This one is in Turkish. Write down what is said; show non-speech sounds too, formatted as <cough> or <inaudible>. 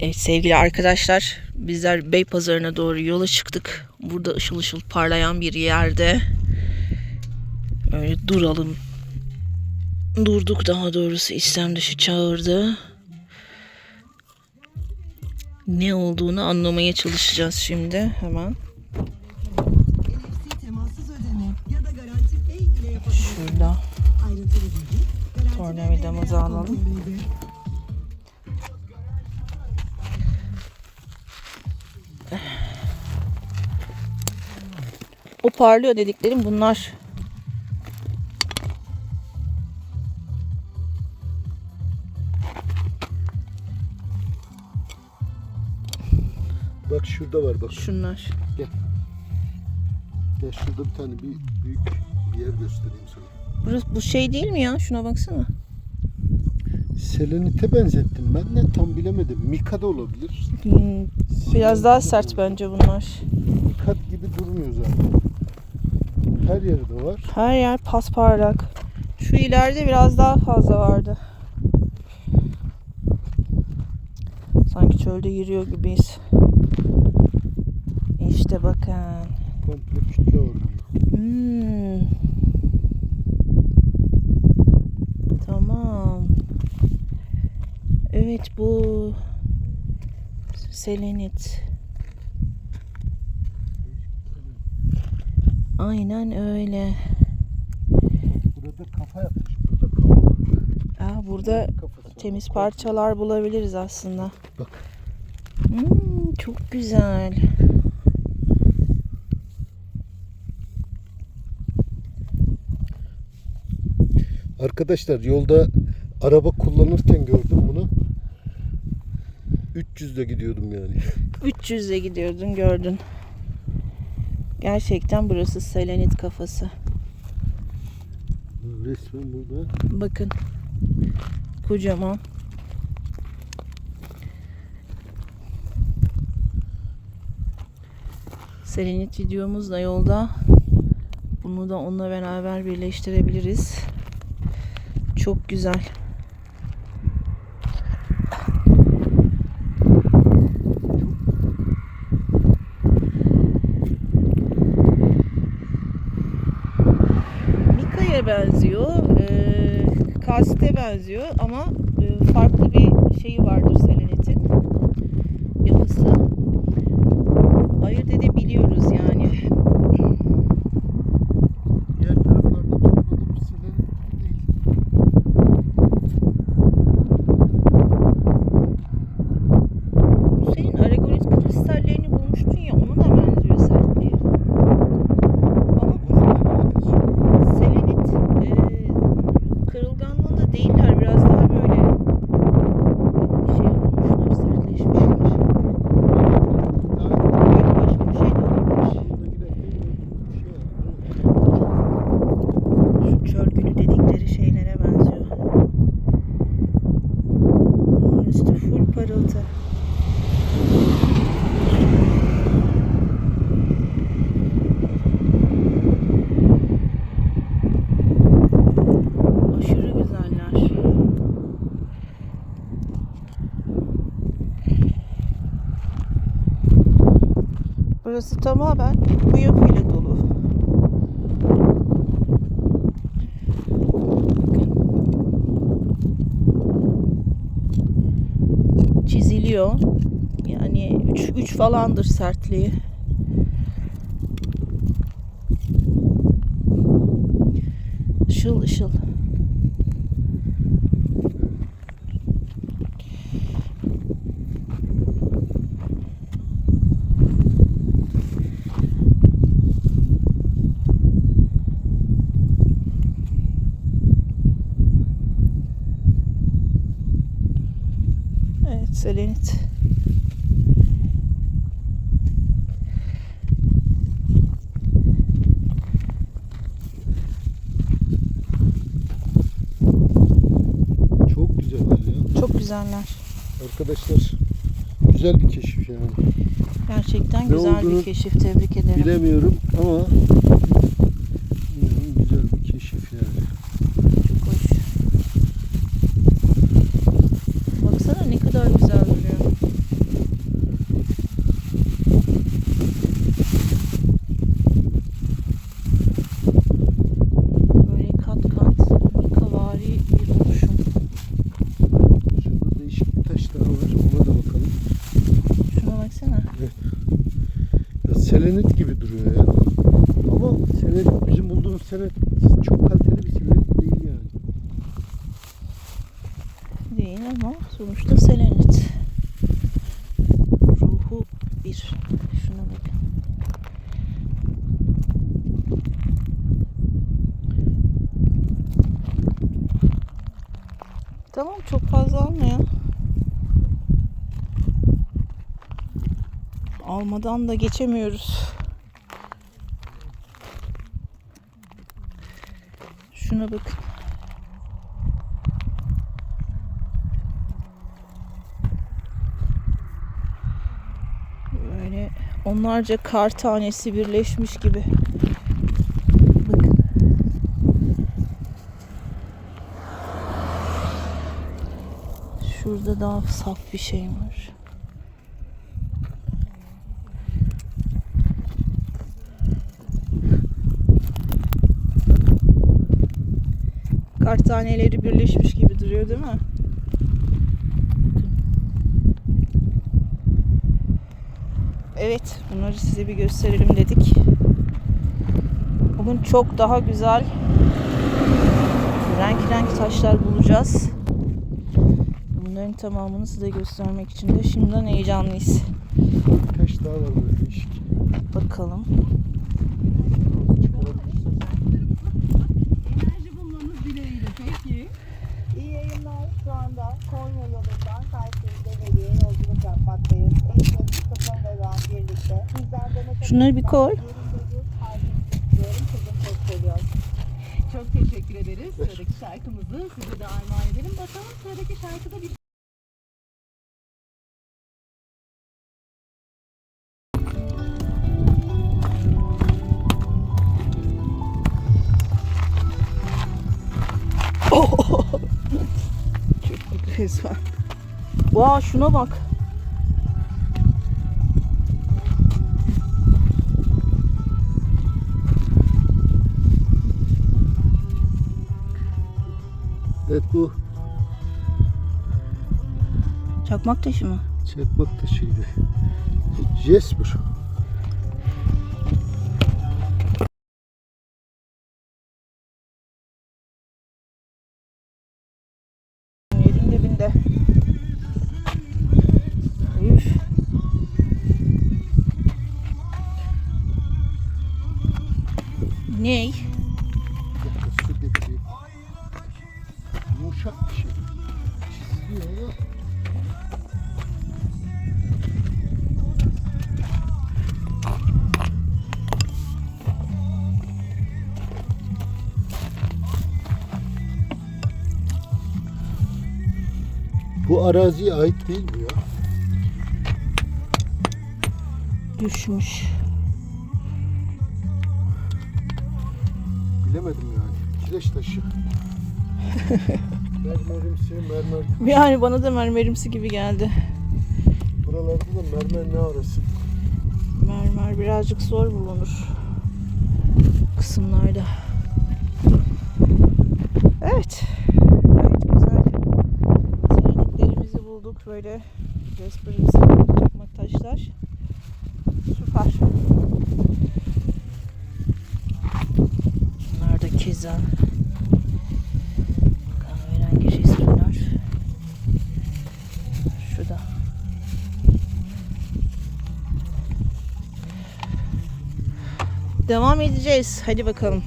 Evet sevgili arkadaşlar bizler Beypazarı'na doğru yola çıktık. Burada ışıl ışıl parlayan bir yerde öyle duralım. Durduk daha doğrusu istem dışı çağırdı. Ne olduğunu anlamaya çalışacağız şimdi hemen. NFC temassız ödeme o parlıyor dediklerim bunlar. Bak şurada var bak. Şunlar. Gel şurada bir tane bir büyük bir yer göstereyim sana. Burası bu şey değil mi ya? Şuna baksana. Selenite benzettim ben de tam bilemedim. Mika da olabilir. Hmm, biraz daha sert bence bunlar. Mikat gibi durmuyor zaten. Her yerde var. Her yer pasparlak. Şu ileride biraz daha fazla vardı. Sanki çölde yürüyor gibiyiz. İşte bakın. Komple kütle var. Hmm. Tamam. Evet bu selenit. Aynen öyle. Burada kafa yapmış. Burada kafa. Aa, burada Kafası temiz var. parçalar bulabiliriz aslında. Bak. Hmm, çok güzel. Arkadaşlar yolda araba kullanırken gördüm bunu. 300'de gidiyordum yani. 300'e gidiyordun gördün. Gerçekten burası selenit kafası. Resmen burada. Bakın. Kocaman. Selenit videomuz da yolda. Bunu da onunla beraber birleştirebiliriz. Çok güzel. Mika'ya benziyor. Ee, kasite benziyor ama e, farklı bir şeyi vardır selenitin. Yapısı. Ayırt edebiliyoruz yani. Diğer taraflarda topladığımız selenit değil. Bu senin aragonit kristallerini bulmuştun ya ona da benziyor sertliği. Ama selenit e, kırılganlığında değiller. Biraz daha böyle şey olmuşlar, sertleşmişler. Belki başka bir şey de olabilir. Şu çöl gülü dedikleri şeylere benziyor. Bunun üstü full parıltı. Aşırı güzeller. Burası tamamen bu yapıyla dolu. Çiziliyor. Yani 3 3 falandır sertliği. Işıl ışıl. Evet, selenit. Çok güzeller ya. Çok güzeller. Arkadaşlar güzel bir keşif yani. Gerçekten Ne güzel bir keşif. Tebrik ederim. Bilemiyorum ama selenit gibi duruyor ya. Ama selenit, bizim bulduğumuz selenit çok kaliteli bir selenit değil yani. Değil ama sonuçta selenit. Ruhu bir. Şuna bakın. Tamam çok fazla alma ya. Almadan da geçemiyoruz. Şuna bakın. Böyle onlarca kar tanesi birleşmiş gibi. Şurada daha saf bir şey var. Kar taneleri birleşmiş gibi duruyor değil mi? Evet, bunları size bir gösterelim dedik. Bugün çok daha güzel renk renk taşlar bulacağız. Bunların tamamını size göstermek için de şimdiden heyecanlıyız. Kaç daha var böyle değişik. Bakalım. Konya yolundan Kayseri'de Veli'ye yolculuk yapmaktayız. Eşim, kızım ve ben birlikte. Sizden de ne Şunları bir koy. Çok teşekkür ederiz. Sıradaki şarkımızı size de armağan edelim. Bakalım sıradaki şarkıda bir Çok resmen. Vaa şuna bak. Evet bu Çakmak taşı mı? çakmak taşıydı. Jasper. Ney? Su. Yumuşak bir şey. Çiziliyor Bu araziye ait değil mi ya? Düşmüş. Bilemedim yani. Kireç taşı. <laughs> Mermerimsi, mermer. Yani bana da mermerimsi gibi geldi. Buralarda da mermer ne arası? Mermer birazcık zor bulunur. Kısımlarda. Evet. Gayet güzel. Selenitlerimizi bulduk böyle. Jasper'ımsı çakmak taşlar. Süper. Keza. Kahverengi Jasper'lar. Şu da. Devam edeceğiz. Hadi bakalım.